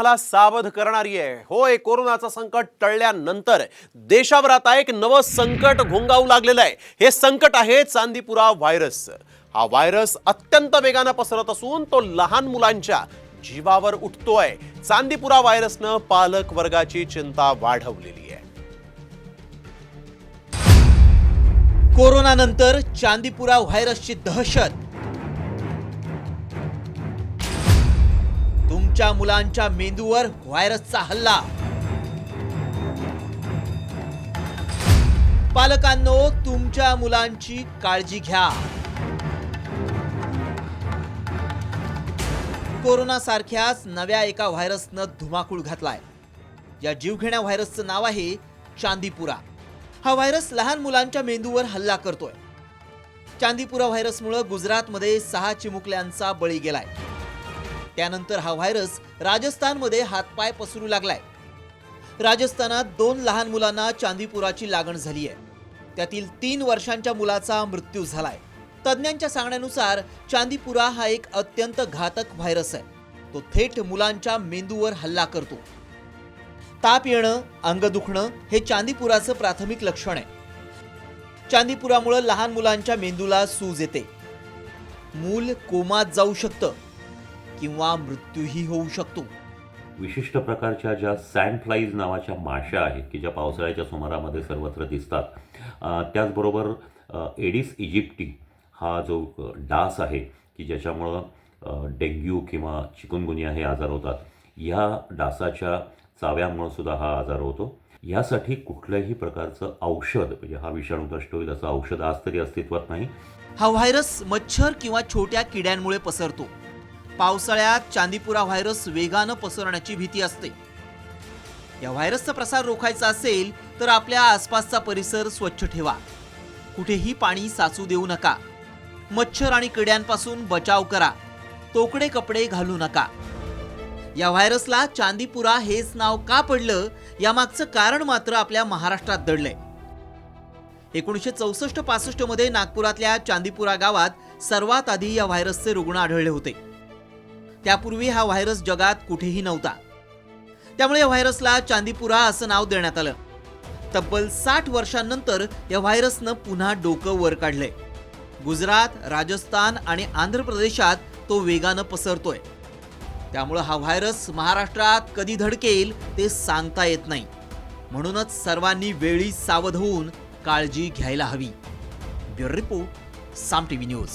मला सावध करणारी आहे. होय कोरोनाचं संकट टळल्यानंतर देशावर आता एक नवं संकट घोंगावू लागलेलं आहे. हे संकट आहे चांदीपुरा व्हायरस. हा व्हायरस अत्यंत वेगानं पसरत असून तो लहान मुलांच्या जीवावर उठतोय. चांदीपुरा व्हायरसनं पालक वर्गाची चिंता वाढवलेली आहे. कोरोनानंतर चांदीपुरा व्हायरसची दहशत तुमच्या मुलांच्या मेंदूवर व्हायरसचा हल्ला. पालकांनो तुमच्या मुलांची काळजी घ्या. कोरोना सारख्याच नव्या एका व्हायरसनं धुमाकूळ घातलाय. या जीवघेण्या व्हायरसचं नाव आहे चांदीपुरा. हा व्हायरस लहान मुलांच्या मेंदूवर हल्ला करतोय. चांदीपुरा व्हायरसमुळं गुजरातमध्ये सहा चिमुकल्यांचा बळी गेलाय. त्यानंतर हा व्हायरस राजस्थानमध्ये हातपाय पसरू लागलाय. राजस्थानात दोन लहान मुलांना चांदीपुराची लागण झाली आहे. त्यातील तीन वर्षांच्या मुलाचा मृत्यू झालाय. तज्ज्ञांच्या सांगण्यानुसार चांदीपुरा हा एक अत्यंत घातक व्हायरस आहे. तो थेट मुलांच्या मेंदूवर हल्ला करतो. ताप येणं अंग दुखणं हे चांदीपुराचं प्राथमिक लक्षण आहे. चांदीपुरामुळं लहान मुलांच्या मेंदूला सूज येते. मूल कोमात जाऊ शकतं. किंवा मृत्यूही होऊ शकतो. विशिष्ट प्रकारच्या ज्या सँडफ्लाईज नावाच्या माशा आहेत की ज्या पावसाळ्याच्या सुमारामध्ये सर्वत्र दिसतात त्याचबरोबर एडिस इजिप्टी हा जो डास आहे की ज्याच्यामुळं डेंग्यू किंवा चिकुनगुनिया हे आजार होतात ह्या डासाच्या चाव्यामुळं सुद्धा हा आजार होतो. यासाठी कुठल्याही प्रकारचं औषध म्हणजे हा विषाणू नष्ट होईल असं औषध आज तरी अस्तित्वात नाही. हा व्हायरस मच्छर किंवा छोट्या किड्यांमुळे पसरतो. पावसाळ्यात चांदीपुरा व्हायरस वेगानं पसरण्याची भीती असते. या व्हायरसचा प्रसार रोखायचा असेल तर आपल्या आसपासचा परिसर स्वच्छ ठेवा. कुठेही पाणी साचू देऊ नका. मच्छर आणि किड्यांपासून बचाव करा. तोकडे कपडे घालू नका. या व्हायरसला चांदीपुरा हेच नाव का पडलं यामागचं कारण मात्र आपल्या महाराष्ट्रात दडलंय. एकोणीसशे चौसष्ट पासष्टमध्ये नागपुरातल्या चांदीपुरा गावात सर्वात आधी या व्हायरसचे रुग्ण आढळले होते. त्यापूर्वी हा व्हायरस जगात कुठेही नव्हता. त्यामुळे या व्हायरसला चांदीपुरा असं नाव देण्यात आलं. तब्बल साठ वर्षांनंतर या व्हायरसनं पुन्हा डोकं वर काढलंय. गुजरात राजस्थान आणि आंध्र प्रदेशात तो वेगानं पसरतोय. त्यामुळं हा व्हायरस महाराष्ट्रात कधी धडकेल ते सांगता येत नाही. म्हणूनच सर्वांनी वेळी सावध होऊन काळजी घ्यायला हवी. Bureau report Saam TV news.